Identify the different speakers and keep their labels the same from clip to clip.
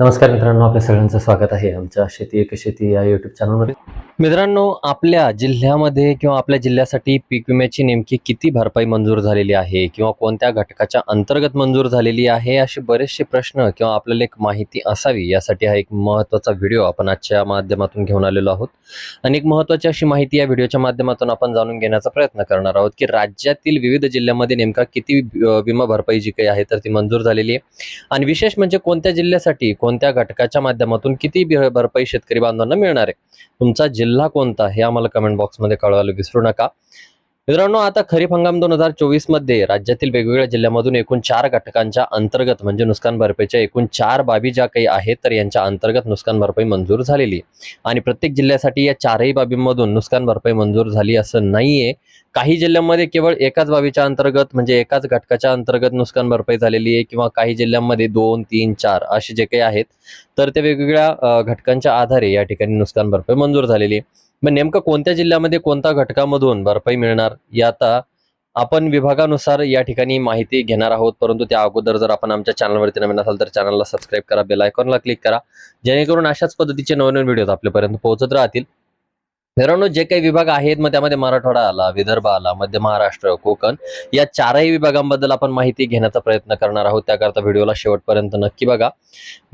Speaker 1: नमस्कार मित्रांनो आपल्या सगळ्यांचं स्वागत आहे आमच्या शेती एक शेती या युट्यूब चॅनलमध्ये मित्रांनो आपल्या जिल्ह्यामध्ये किंवा आपल्या जिल्ह्यासाठी पीक विम्याची नेमकी किती भरपाई मंजूर झालेली आहे किंवा कोणत्या घटकाच्या अंतर्गत मंजूर झालेली आहे असे बरेचसे प्रश्न किंवा आपल्याला एक माहिती असावी यासाठी हा एक महत्त्वाचा व्हिडिओ आपण आजच्या माध्यमातून घेऊन आलेलो आहोत. आणि एक महत्त्वाची अशी माहिती या व्हिडिओच्या माध्यमातून आपण जाणून घेण्याचा प्रयत्न करणार आहोत की राज्यातील विविध जिल्ह्यामध्ये नेमका किती विमा भरपाई जी काही आहे तर ती मंजूर झालेली आहे. आणि विशेष म्हणजे कोणत्या जिल्ह्यासाठी कोणत्या घटकाच्या माध्यमातून किती भरपाई शेतकरी बांधवांना मिळणार आहे? तुमचा जिल्हा कोणता हे आम्हाला कमेंट बॉक्समध्ये कळवायला विसरू नका. मित्रांनो आता खरीप हंगाम दोन हजार चोवीसमध्ये राज्यातील वेगवेगळ्या जिल्ह्यामधून एकूण चार घटकांच्या अंतर्गत म्हणजे नुकसान भरपाईच्या एकूण चार बाबी ज्या काही आहेत तर यांच्या अंतर्गत नुकसान भरपाई मंजूर झालेली. आणि प्रत्येक जिल्ह्यासाठी या चारही बाबींमधून नुकसान भरपाई मंजूर झाली असं नाहीये. काही जिल्ह्यांमध्ये केवळ एकाच बाबीच्या अंतर्गत म्हणजे एकाच घटकाच्या अंतर्गत नुकसान भरपाई झालेली आहे किंवा काही जिल्ह्यांमध्ये दोन तीन चार असे जे काही आहेत तर ते वेगवेगळ्या घटकांच्या आधारे या ठिकाणी नुकसान भरपाई मंजूर झालेली आहे. मग नेमकं कोणत्या जिल्ह्यामध्ये कोणत्या घटकामधून भरपाई मिळणार या आता आपण विभागानुसार या ठिकाणी माहिती घेणार आहोत. परंतु त्या अगोदर जर आपण आमच्या चॅनलवरती नवीन असाल तर चॅनलला सबस्क्राईब करा बेल आयकॉनला क्लिक करा. जेणेकरून अशाच पद्धतीचे नवनवीन व्हिडिओज व्हिडिओ आपल्यापर्यंत पोहोचत राहतील. मित्रांनो जे काही विभाग आहेत मग त्यामध्ये मराठवाडा आला विदर्भ आला मध्य महाराष्ट्र कोकण या चारही विभागांबद्दल आपण माहिती घेण्याचा प्रयत्न करणार आहोत. त्याकरता व्हिडिओला शेवटपर्यंत नक्की बघा.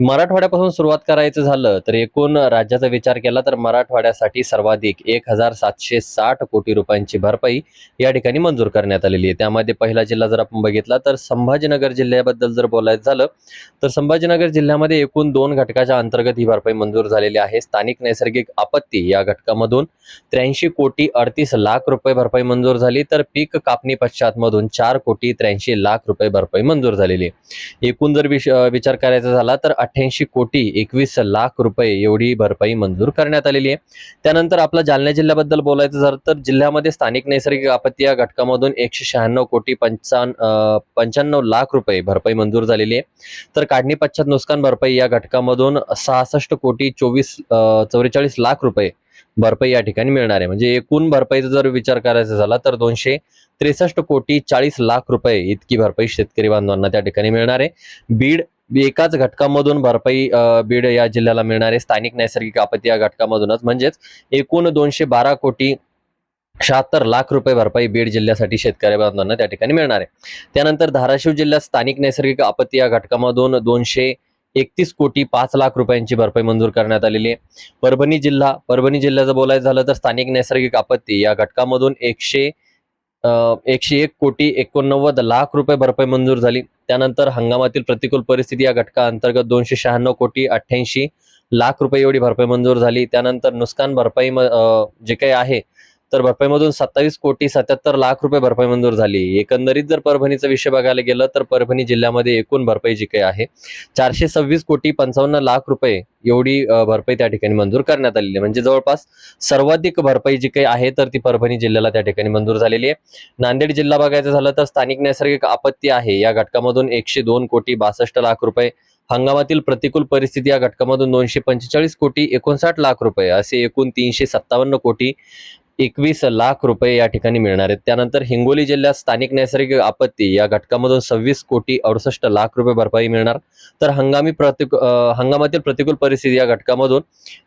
Speaker 1: मराठवाड्यापासून सुरुवात करायचं झालं तर एकूण राज्याचा विचार केला तर मराठवाड्यासाठी सर्वाधिक एक हजार सातशे साठ कोटी रुपयांची भरपाई या ठिकाणी मंजूर करण्यात आलेली आहे. त्यामध्ये पहिला जिल्हा जर आपण बघितला तर संभाजीनगर जिल्ह्याबद्दल जर बोलायचं झालं तर संभाजीनगर जिल्ह्यामध्ये एकूण दोन घटकाच्या अंतर्गत ही भरपाई मंजूर झालेली आहे. स्थानिक नैसर्गिक आपत्ती या घटकामधून त्र्याऐंशी कोटी अडतीस लाख रुपये भरपाई मंजूर झाली तर पीक कापणी पश्चात मधून चार कोटी त्र्याऐंशी लाख रुपये भरपाई मंजूर झालेली. एकूण जर विचार करायचा झाला तर अठ्ठ्याऐंशी कोटी एकवीस लाख रुपये एवढी भरपाई मंजूर करण्यात आलेली आहे. त्यानंतर आपला जालना जिल्ह्याबद्दल बोलायचं झालं तर जिल्ह्यामध्ये स्थानिक नैसर्गिक आपत्ती या घटकामधून एकशे शहाण्णव कोटी पंचावन्न पंच्याण्णव लाख रुपये भरपाई मंजूर झालेली आहे. तर काढणी पश्चात नुकसान भरपाई या घटकामधून सहासष्ट कोटी चोवीस चौवेचाळीस लाख रुपये भरपाई या ठिकाणी मिळणार आहे. म्हणजे एकूण भरपाईचा जर विचार करायचा झाला तर दोनशे त्रेसष्ट कोटी चाळीस लाख रुपये इतकी भरपाई शेतकरी बांधवांना त्या ठिकाणी मिळणार आहे. बीड एकाच घटकामधून भरपाई बीड या जिल्ह्याला मिळणार आहे. स्थानिक नैसर्गिक आपत्ती या घटकामधूनच. म्हणजेच एकूण दोनशे बारा कोटी शहात्तर लाख रुपये भरपाई बीड जिल्ह्यासाठी शेतकरी बांधवांना त्या ठिकाणी मिळणार आहे. त्यानंतर धाराशिव जिल्ह्यात स्थानिक नैसर्गिक आपत्ती या घटकामधून दोनशे एकतीस कोटी पाच लाख रुपयांची भरपाई मंजूर करण्यात आलेली आहे. परभणी जिल्हा परभणी जिल्ह्याचं बोलायचं झालं तर स्थानिक नैसर्गिक आपत्ती या घटकामधून एकशे एकशे एक कोटी एकोणनव्वद लाख रुपये भरपाई मंजूर झाली. त्यानंतर हंगामातील प्रतिकूल परिस्थिती या घटका अंतर्गत दोनशे शहाण्णव कोटी अठ्ठ्याऐंशी लाख रुपये एवढी भरपाई मंजूर झाली. त्यानंतर नुकसान भरपाई जे काही आहे तर भरपाईमधून सत्तावीस कोटी सत्याहत्तर लाख रुपये भरपाई मंजूर झाली. एकंदरीत जर परभणीचा विषय बघायला गेलं तर परभणी जिल्ह्यामध्ये एकूण भरपाई जी काही आहे चारशे सव्वीस कोटी पंचावन्न लाख रुपये एवढी भरपाई त्या ठिकाणी मंजूर करण्यात आलेली आहे. म्हणजे जवळपास सर्वाधिक भरपाई जी काही आहे तर ती परभणी जिल्ह्याला त्या ठिकाणी मंजूर झालेली आहे. नांदेड जिल्हा बघायचं झालं तर स्थानिक नैसर्गिक आपत्ती आहे. या घटकामधून एकशे दोन कोटी बासष्ट लाख रुपये हंगामातील प्रतिकूल परिस्थिती या घटकामधून दोनशे पंचेचाळीस कोटी एकोणसाठ लाख रुपये असे एकूण तीनशे सत्तावन्न कोटी एकवीस लाख रुपये या ठिकाणी मिळणार आहेत. त्यानंतर हिंगोली जिल्ह्यात स्थानिक नैसर्गिक आपत्ती या घटकामधून सव्वीस कोटी अडुसष्ट लाख रुपये भरपाई मिळणार. तर हंगामी प्रतिक हंगामातील प्रतिकूल परिस्थिती या घटकामधून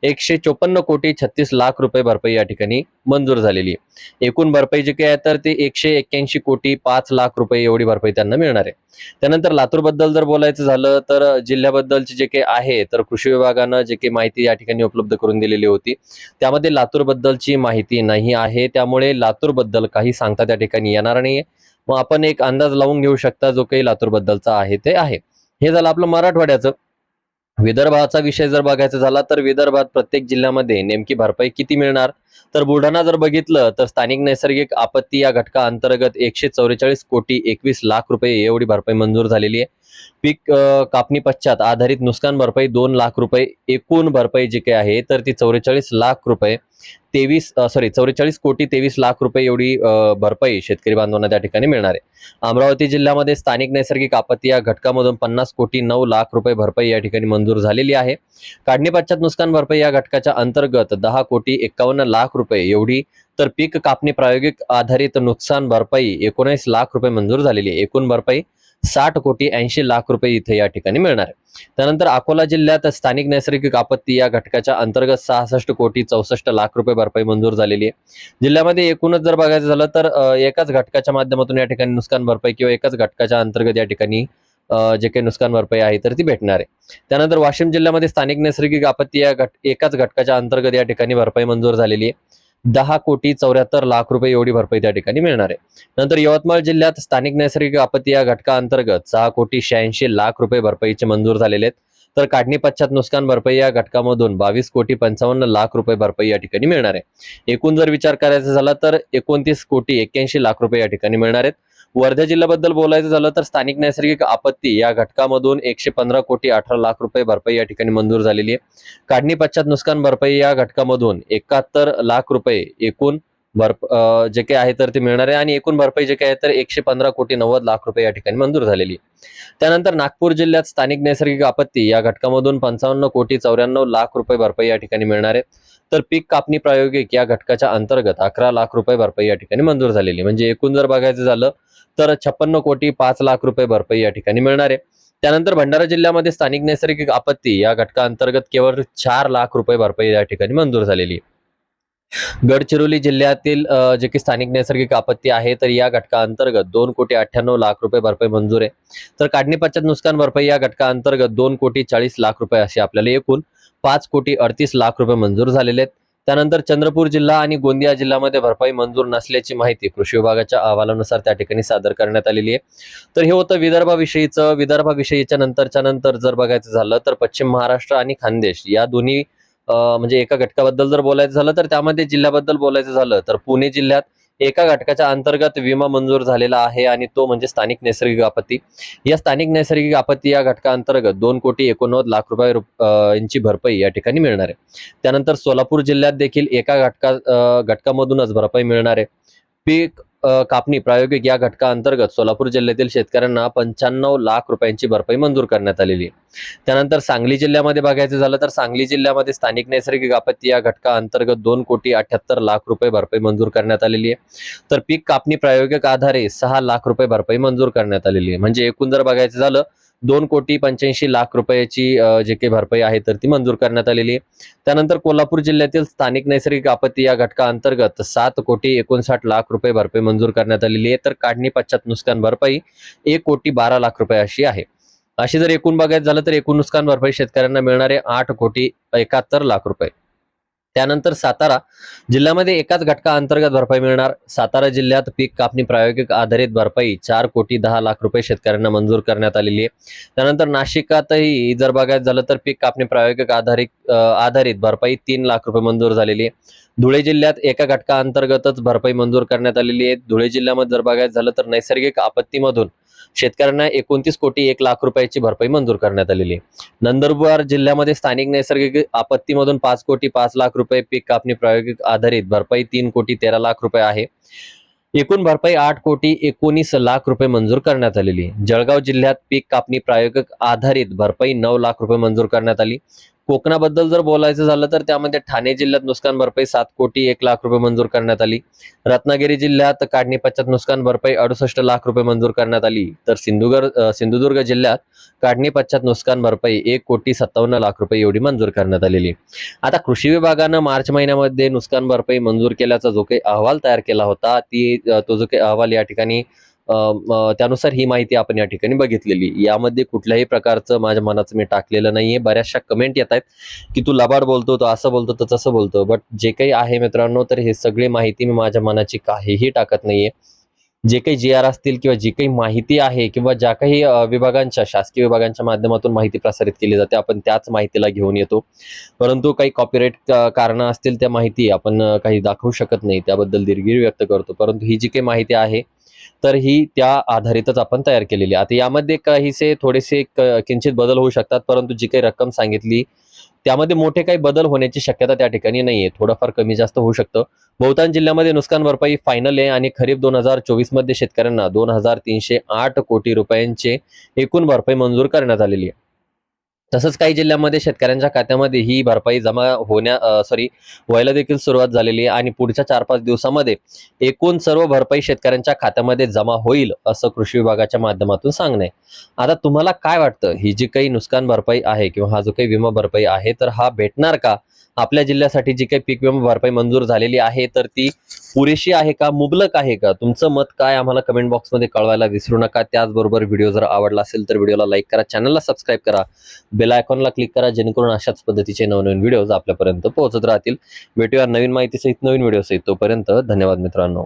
Speaker 1: एकशे चोपन्न कोटी छत्तीस लाख रुपये भरपाई या ठिकाणी मंजूर झालेली आहे. एकूण भरपाई जी काही आहे तर ती एकशे एक्क्याऐंशी कोटी पाच लाख रुपये एवढी भरपाई त्यांना मिळणार आहे. त्यानंतर लातूरबद्दल जर बोलायचं झालं तर जिल्ह्याबद्दलचे जे काही आहे तर कृषी विभागानं जे काही माहिती या ठिकाणी उपलब्ध करून दिलेली होती. त्यामध्ये लातूरबद्दलची माहिती नाही. आहे. त्यामुळे लातूरबद्दल काही सांगता त्या ठिकाणी येणार नाहीये. मग आपण एक अंदाज लावून घेऊ शकता जो काही लातूर बद्दलचा आहे ते आहे. हे झालं आपलं मराठवाड्याचं. विदर्भाचा विषय जर बघायचा झाला तर विदर्भात प्रत्येक जिल्ह्यामध्ये नेमकी भरपाई किती मिळणार? तर बुलढाणा जर बघितलं तर स्थानिक नैसर्गिक आपत्ती या घटका अंतर्गत एकशे चौवेचाळीस कोटी एकवीस लाख रुपये एवढी भरपाई मंजूर झालेली आहे. पीक कापणी पश्चात आधारित नुकसान भरपाई दोन लाख रुपये एकूण भरपाई जी काही आहे तर ती चौवेचाळीस लाख रुपये. तेवीस सॉरी चौवेचाळीस कोटी तेवीस लाख रुपये एवढी भरपाई शेतकरी बांधवांना त्या ठिकाणी मिळणार आहे. अमरावती जिल्ह्यामध्ये स्थानिक नैसर्गिक आपत्ती या घटकामधून पन्नास कोटी नऊ लाख रुपये भरपाई या ठिकाणी मंजूर झालेली आहे. काढणी पश्चात नुकसान भरपाई या घटकाच्या अंतर्गत दहा कोटी एक्कावन्न लाख रुपये एवढी तर पीक कापणी प्रायोगिक आधारित नुकसान भरपाई एकोणीस लाख रुपये मंजूर झालेली आहे. एकूण भरपाई साठ कोटी ऐंशी लाख रुपये इथे या ठिकाणी मिळणार आहे. त्यानंतर अकोला जिल्ह्यात स्थानिक नैसर्गिक आपत्ती या घटकाच्या अंतर्गत सहासष्ट कोटी चौसष्ट लाख रुपये भरपाई मंजूर झालेली आहे. जिल्ह्यामध्ये एकूणच जर बघायचं झालं तर एकाच घटकाच्या माध्यमातून या ठिकाणी नुकसान भरपाई किंवा एकाच घटकाच्या अंतर्गत या ठिकाणी जे काही नुकसान भरपाई आहे तर ती भेटणार आहे. त्यानंतर वाशिम जिल्ह्यामध्ये स्थानिक नैसर्गिक आपत्ती या घट एकाच घटकाच्या अंतर्गत या ठिकाणी भरपाई मंजूर झालेली आहे. दहा कोटी चौऱ्याहत्तर लाख रुपये एवढी भरपाई त्या ठिकाणी मिळणार आहे. नंतर यवतमाळ जिल्ह्यात स्थानिक नैसर्गिक आपत्ती या घटका अंतर्गत सहा कोटी शहाऐंशी लाख रुपये भरपाईचे मंजूर झालेले आहेत. तर काढणी पश्चात नुकसान भरपाई या घटकामधून बावीस कोटी पंचावन्न लाख रुपये भरपाई या ठिकाणी मिळणार आहे. एकूण जर विचार करायचा झाला तर एकोणतीस कोटी एक्क्याऐंशी लाख रुपये या ठिकाणी मिळणार आहेत. वर्धा जिल्ह्याबद्दल बोलायचं झालं तर स्थानिक नैसर्गिक आपत्ती या घटकामधून एकशे पंधरा कोटी अठरा लाख रुपये भरपाई या ठिकाणी मंजूर झालेली आहे. काढणी पश्चात नुकसान भरपाई या घटकामधून एकाहत्तर लाख रुपये एकूण भरप जे काही आहे तर ते मिळणार आहे. आणि एकूण भरपाई जे काही आहे तर एकशे पंधरा कोटी नव्वद लाख रुपये या ठिकाणी मंजूर झालेली त्यानंतर नागपूर जिल्ह्यात स्थानिक नैसर्गिक आपत्ती या घटकामधून पंचावन्न कोटी चौऱ्याण्णव लाख रुपये भरपाई या ठिकाणी मिळणार आहे. तर पीक कापणी प्रायोगिक या घटकाच्या अंतर्गत अकरा लाख रुपये भरपाई या ठिकाणी मंजूर झालेली म्हणजे एकूण जर बघायचं झालं तर छप्पन्न कोटी पाच लाख रुपये भरपाई या ठिकाणी मिळणार आहे. त्यानंतर भंडारा जिल्ह्यामध्ये स्थानिक नैसर्गिक आपत्ती या घटकाअंतर्गत केवळ चार लाख रुपये भरपाई या ठिकाणी मंजूर झालेली आहे. गडचिरोली जिल्ह्यातील जे की स्थानिक नैसर्गिक आपत्ती आहे तर या घटका अंतर्गत दोन कोटी अठ्ठ्याण्णव लाख रुपये भरपाई मंजूर आहे. तर काढणी पश्चात नुकसान भरपाई या घटका अंतर्गत दोन कोटी चाळीस लाख रुपये असे आपल्याला एकूण पाच कोटी अडतीस लाख रुपये मंजूर झालेले आहेत. त्यानंतर चंद्रपूर जिल्हा आणि गोंदिया जिल्ह्यामध्ये भरपाई मंजूर नसल्याची माहिती कृषी विभागाच्या अहवालानुसार त्या ठिकाणी सादर करण्यात आलेली आहे. तर हे होतं विदर्भाविषयीचं विदर्भाविषयीच्या नंतरच्या नंतर जर बघायचं झालं तर पश्चिम महाराष्ट्र आणि खानदेश या दोन्ही म्हणजे एका घटकाबद्दल जर बोलायचं झालं तर त्यामध्ये जिल्ह्याबद्दल बोलायचं झालं तर पुणे जिल्ह्यात एका घटकाच्या अंतर्गत विमा मंजूर झालेला आहे आणि तो म्हणजे स्थानिक नैसर्गिक आपत्ती. या स्थानिक नैसर्गिक आपत्ती या घटकाअंतर्गत दोन कोटी एकोणनव्वद लाख रुपये यांची भरपाई या ठिकाणी मिळणार आहे. त्यानंतर सोलापूर जिल्ह्यात देखील एका घटका घटकामधूनच भरपाई मिळणार आहे. पीक कापणी प्रायोगिक या घटकाअंतर्गत सोलापूर जिल्ह्यातील शेतकऱ्यांना पंच्याण्णव लाख रुपयांची भरपाई मंजूर करण्यात आलेली आहे. त्यानंतर सांगली जिल्ह्यामध्ये बघायचं झालं तर सांगली जिल्ह्यामध्ये स्थानिक नैसर्गिक आपत्ती या घटका अंतर्गत दोन कोटी अठ्याहत्तर लाख रुपये भरपाई मंजूर करण्यात आलेली आहे. तर पीक कापणी प्रायोगिक आधारे सहा लाख रुपये भरपाई मंजूर करण्यात आलेली आहे. म्हणजे एकूण जर बघायचं झालं दोन कोटी पंच्याऐंशी लाख रुपयाची जे काही भरपाई आहे तर ती मंजूर करण्यात आलेली आहे. त्यानंतर कोल्हापूर जिल्ह्यातील स्थानिक नैसर्गिक आपत्ती या घटका अंतर्गत सात कोटी एकोणसाठ लाख रुपये भरपाई मंजूर करण्यात आलेली आहे. तर काढणी पश्चात नुकसान भरपाई एक कोटी बारा लाख रुपये अशी आहे. अशी जर एकूण बघायचं झालं तर एकूण नुकसान भरपाई शेतकऱ्यांना मिळणारे आठ कोटी एकाहत्तर लाख रुपये. त्यानंतर सातारा जिल्ह्यामध्ये एकाच घटका अंतर्गत भरपाई मिळणार. सातारा जिल्ह्यात पीक कापणी प्रायोगिक आधारित भरपाई चार कोटी दहा लाख रुपये शेतकऱ्यांना मंजूर करण्यात आलेली आहे. त्यानंतर नाशिकातही जर बघायचं झालं तर पीक कापणी प्रायोगिक आधारित आधारित भरपाई तीन लाख रुपये मंजूर झालेली आहे. धुळे जिल्ह्यात एका घटका अंतर्गतच भरपाई मंजूर करण्यात आलेली आहे. धुळे जिल्ह्यामध्ये जर बघायचं झालं तर नैसर्गिक आपत्तीमधून शेतकऱ्यांना एकोणतीस कोटी एक लाख रुपयाची भरपाई मंजूर करण्यात आलेली नंदुरबार जिल्ह्यामध्ये स्थानिक नैसर्गिक आपत्तीमधून पाच कोटी पाच लाख रुपये पीक कापणी प्रायोगिक आधारित भरपाई तीन कोटी तेरा लाख रुपये आहे. एकूण भरपाई आठ कोटी एकोणीस लाख रुपये मंजूर करण्यात आलेली जळगाव जिल्ह्यात पीक कापणी प्रायोगिक आधारित भरपाई नऊ लाख रुपये मंजूर करण्यात आली. कोकणाबद्दल जर बोलायचं झालं तर त्यामध्ये ठाणे जिल्ह्यात नुकसान भरपाई सात कोटी एक लाख रुपये मंजूर करण्यात आली. रत्नागिरी जिल्ह्यात काढणी पश्चात नुकसान भरपाई अडुसष्ट लाख रुपये मंजूर करण्यात आली. तर सिंधुदुर्ग सिंधुदुर्ग जिल्ह्यात काढणी पश्चात नुकसान भरपाई एक कोटी सत्तावन्न लाख रुपये एवढी मंजूर करण्यात आलेली. आता कृषी विभागानं मार्च महिन्यामध्ये नुकसान भरपाई मंजूर केल्याचा जो काही अहवाल तयार केला होता ती तो जो काही अहवाल या ठिकाणी त्यानुसार ही माहिती आपण या ठिकाणी बघितलेली. यामध्ये कुठल्याही प्रकारचं माझ्या मनाचं मी टाकलेलं नाहीये. बऱ्याचशा कमेंट येत आहेत की तू लबाड बोलतो तो असं बोलतो तर तसं बोलतो. बट जे काही आहे मित्रांनो तर हे सगळी माहिती मी माझ्या मनाची काहीही टाकत नाहीये. जे काही जी आर असतील किंवा जी काही माहिती आहे किंवा ज्या काही विभागांच्या शासकीय विभागांच्या माध्यमातून माहिती प्रसारित केली जाते आपण त्याच माहितीला घेऊन येतो. परंतु काही कॉपीराईट कारणं असतील त्या माहिती आपण काही दाखवू शकत नाही. त्याबद्दल दिलगिरी व्यक्त करतो. परंतु ही जी काही माहिती आहे तर ही त्या आधारितच आपण तयार केलेली आहे. आता यामध्ये काहीसे थोडेसे किंचित बदल होऊ शकतात परंतु जी काही रक्कम सांगितली त्यामध्ये मोठे काही बदल होण्याची शक्यता त्या ठिकाणी नाहीये. थोडंफार कमी जास्त होऊ शकतं. बहुतांश जिल्ह्यामध्ये नुकसान भरपाई फायनल आहे आणि खरीप दोन हजार चोवीसमध्ये शेतकऱ्यांना दोन हजार तीनशे आठ कोटी रुपयांचे एकूण भरपाई मंजूर करण्यात आलेली आहे. तसंच काही जिल्ह्यांमध्ये शेतकऱ्यांच्या खात्यामध्ये ही भरपाई जमा होण्या सॉरी व्हायला देखील सुरुवात झालेली आहे आणि पुढच्या चार पाच दिवसामध्ये एकूण सर्व भरपाई शेतकऱ्यांच्या खात्यामध्ये जमा होईल असं कृषी विभागाच्या माध्यमातून सांगणं आता तुम्हाला काय वाटतं? ही जी काही नुकसान भरपाई आहे किंवा हा जो काही विमा भरपाई आहे तर हा भेटणार का? आपल्या जिल्ह्यासाठी जी काही पीक विमा भरपाई मंजूर झालेली आहे तर ती पुरेशी आहे का? मुबलक आहे का? तुमचं मत काय? आम्हाला कमेंट बॉक्समध्ये कळवायला विसरू नका. त्याचबरोबर व्हिडिओ जर आवडला असेल तर व्हिडिओला लाईक करा. चॅनलला सबस्क्राईब करा. बेल आयकॉनला क्लिक करा. जेणेकरून अशाच पद्धतीचे नवनवीन व्हिडिओज आपल्यापर्यंत पोहोचत राहतील. भेटूया नवीन माहितीसहित नवीन व्हिडिओसहित तोपर्यंत धन्यवाद मित्रांनो.